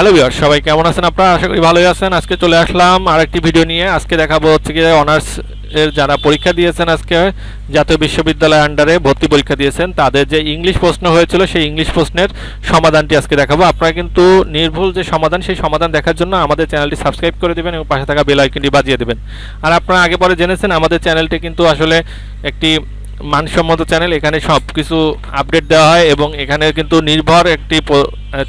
Hello বিয়ার সবাই কেমন আছেন আপনারা? আশা করি ভালোই আছেন। আজকে চলে আসলাম আর একটি ভিডিও নিয়ে। আজকে দেখাবো হচ্ছে কি অনার্স এর যারা পরীক্ষা দিয়েছেন আজকে, জাতীয় বিশ্ববিদ্যালয়ের আন্ডারে ভর্তি পরীক্ষা দিয়েছেন, তাদের যে ইংলিশ প্রশ্ন হয়েছিল, সেই ইংলিশ প্রশ্নের সমাধানটি আজকে দেখাবো। আপনারা কিন্তু নির্ভুল যে সমাধান, সেই সমাধান দেখার জন্য আমাদের চ্যানেলটি সাবস্ক্রাইব করে দেবেন এবং পাশে থাকা বেল আইকনটি বাজিয়ে দেবেন। আর আপনারা আগে পরে জেনেছেন, আমাদের চ্যানেলটি কিন্তু আসলে একটি মানসম্মত চ্যানেল এখানে সব কিছু আপডেট দেওয়া হয় এবং এখানে কিন্তু নির্ভর একটি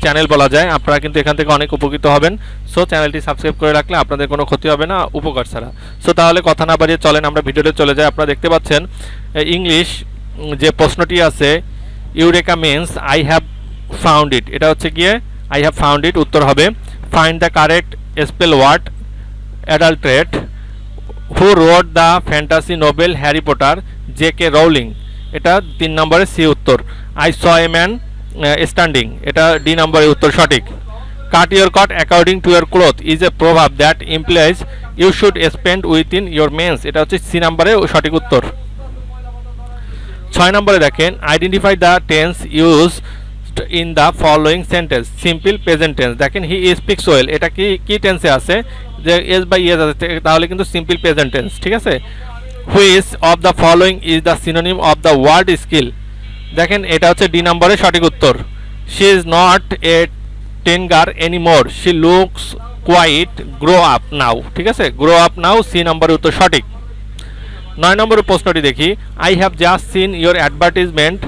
চ্যানেল বলা যায়। আপনারা কিন্তু এখান থেকে অনেক উপকৃত হবেন। সো চ্যানেলটি সাবস্ক্রাইব করে রাখলে আপনাদের কোনো ক্ষতি হবে না, উপকার ছাড়া। সো তাহলে কথা না বাড়িয়ে চলেন, আমরা ভিডিওতে চলে যাই। আপনারা দেখতে পাচ্ছেন ইংলিশ যে প্রশ্নটি আছে, eureka means I have found it এটা হচ্ছে গিয়ে আই হ্যাভ ফাউন্ড ইট উত্তর হবে। Find the correct spell word adulterate who wrote the fantasy novel Harry Potter J K Rowling এটা তিন নম্বরে সি উত্তর। I saw a man standing এটা ডি নম্বরে উত্তর সঠিক। Cut your coat according to your cloth is a proverb that implies you should spend within your means এটা হচ্ছে সি নম্বরে সঠিক উত্তর। ছয় নম্বরে দেখেন identify the tense use in the following sentence simple present tense দেখেন হি স্পিক্স ওয়েল এটা কি কি টেন্সে আছে? যে এস বাই ইয়েস আছে, তাহলে কিন্তু সিম্পল প্রেজেন্ট টেন্স ঠিক আছে? Which of the following is the synonym of the word skill দেখেন, এটা হচ্ছে ডি নম্বরের সঠিক উত্তর। She is not a teenager any more she looks quite grow up now ঠিক আছে? গ্রো আপ নাও সি নম্বরের উত্তর সঠিক। নয় নম্বরের প্রশ্নটি দেখি। I have just seen your advertisement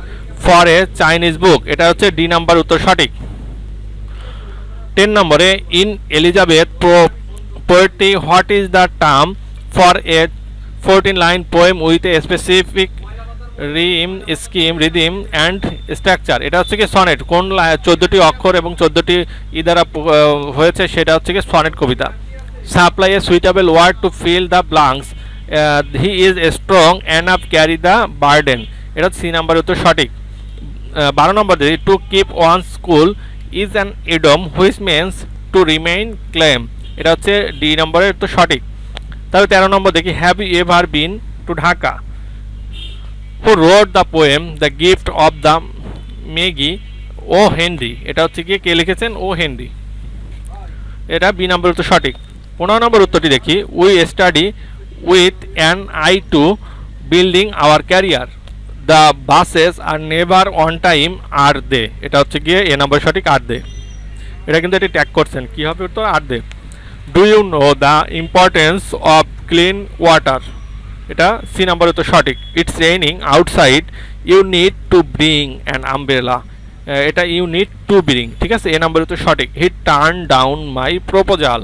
for a Chinese book এটা হচ্ছে ডি নাম্বার উত্তর সঠিক। টেন নম্বরে in Elizabeth poetry what is the term for a fourteen line poem with a specific rhyme scheme rhythm and structure এটা হচ্ছে কি sonnet কোন চোদ্দোটি অক্ষর এবং চোদ্দোটি ই দ্বারা হয়েছে সেটা হচ্ছে কি sonnet Kabita. Supply a suitable word to fill the blanks he is strong and up carry the burden এটা সি নাম্বার উত্তর সঠিক। বারো নম্বর to keep one's cool is an idiom which means to remain calm এটা হচ্ছে D নম্বরের তো সঠিক। তাহলে তেরো নম্বর দেখি have you ever been to Dhaka who wrote the poem the gift of the Magi O Henry এটা হচ্ছে গিয়ে কে লিখেছেন? ও হেনরি এটা বি নম্বর উত্তর সঠিক। পনেরো নম্বর উত্তরটি দেখি we study with an eye to building our career the buses are never on time are they এটা হচ্ছে গিয়ে এ নম্বর সঠিক আর দে এটা কিন্তু এটি ট্যাগ করছেন। কী হবে উত্তর? Are they do you know the importance of clean water এটা সি নাম্বার তো সঠিক। It's raining outside you need to bring an umbrella এটা ইউ নিড টু ব্রিং ঠিক আছে? এ নাম্বার তো সঠিক। He turn down my proposal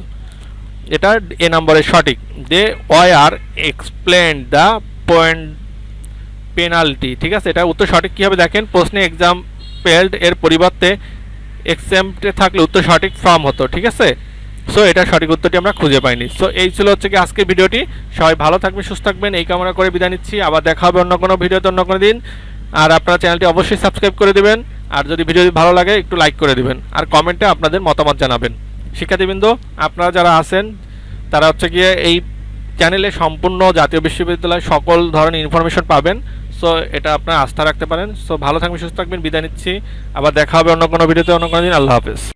এটা A নাম্বারে সঠিক। They were explain the point penalty ঠিক আছে? এটা উত্তর সঠিক কীভাবে দেখেন? প্রশ্নে এক্সাম পেল্ড এর পরিবর্তে এক্সামটে থাকলে উত্তর সঠিক ফর্ম হতো। ঠিক আছে? সো এটা সঠিক উত্তরটি আমরা খুঁজে পাইনি। সো এই ছিল হচ্ছে কি আজকের ভিডিওটি। সবাই ভালো থাকবেন, সুস্থ থাকবেন, এই কামনা করে বিদায় নিচ্ছি। আবার দেখা হবে অন্য কোনো ভিডিওতে অন্য কোনো দিন। আর আপনারা চ্যানেলটি অবশ্যই সাবস্ক্রাইব করে দেবেন। আর যদি ভিডিওটি ভালো লাগে, একটু লাইক করে দেবেন। আর কমেন্টে আপনাদের মতামত জানাবেন। শিক্ষার্থীবৃন্দ, আপনারা যারা আছেন, তারা হচ্ছে গিয়ে এই চ্যানেলে সম্পূর্ণ জাতীয় বিশ্ববিদ্যালয় সকল ধরনের ইনফরমেশন পাবেন। সো এটা আপনারা আস্থা রাখতে পারেন। সো ভালো থাকবেন, সুস্থ থাকবেন, বিদায় নিচ্ছি। আবার দেখা হবে অন্য কোনো ভিডিওতে অন্য কোনো দিন। আল্লাহ হাফেজ।